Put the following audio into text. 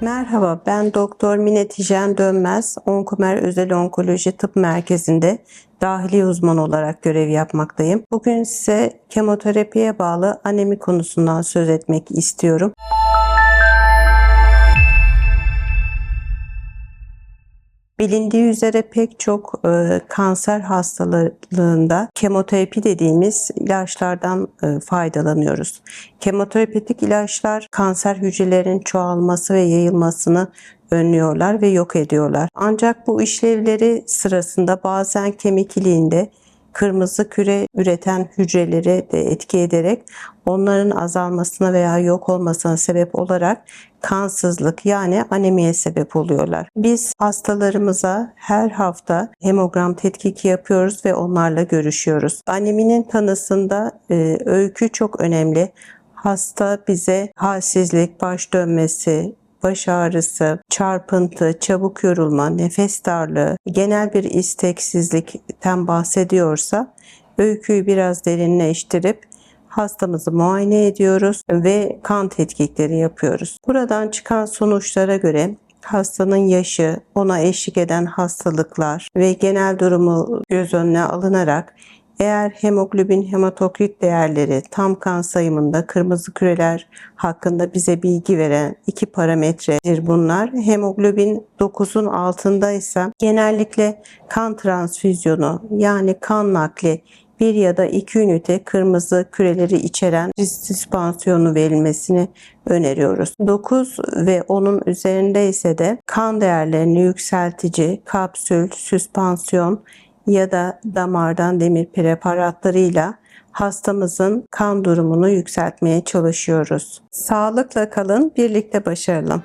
Merhaba, ben Doktor Mine Tijen Dönmez, Onkomer Özel Onkoloji Tıp Merkezi'nde dahili uzman olarak görev yapmaktayım. Bugün size kemoterapiye bağlı anemi konusundan söz etmek istiyorum. Bilindiği üzere pek çok e, kanser hastalığında kemoterapi dediğimiz ilaçlardan e, faydalanıyoruz. Kemoterapetik ilaçlar kanser hücrelerin çoğalması ve yayılmasını önlüyorlar ve yok ediyorlar. Ancak bu işlevleri sırasında bazen kemik iliğinde kırmızı küre üreten hücreleri de etki ederek onların azalmasına veya yok olmasına sebep olarak kansızlık yani anemiye sebep oluyorlar. Biz hastalarımıza her hafta hemogram tetkiki yapıyoruz ve onlarla görüşüyoruz. Aneminin tanısında e, öykü çok önemli. Hasta bize halsizlik, baş dönmesi, baş ağrısı, çarpıntı, çabuk yorulma, nefes darlığı, genel bir isteksizlikten bahsediyorsa öyküyü biraz derinleştirip hastamızı muayene ediyoruz ve kan tetkikleri yapıyoruz. Buradan çıkan sonuçlara göre hastanın yaşı, ona eşlik eden hastalıklar ve genel durumu göz önüne alınarak eğer hemoglobin hematokrit değerleri tam kan sayımında kırmızı küreler hakkında bize bilgi veren iki parametredir bunlar. Hemoglobin 9'un altındaysa genellikle kan transfüzyonu yani kan nakli bir ya da iki ünite kırmızı küreleri içeren süspansiyonu verilmesini öneriyoruz. 9 ve onun üzerinde ise de kan değerlerini yükseltici kapsül, süspansiyon ya da damardan demir preparatlarıyla hastamızın kan durumunu yükseltmeye çalışıyoruz. Sağlıkla kalın, birlikte başaralım.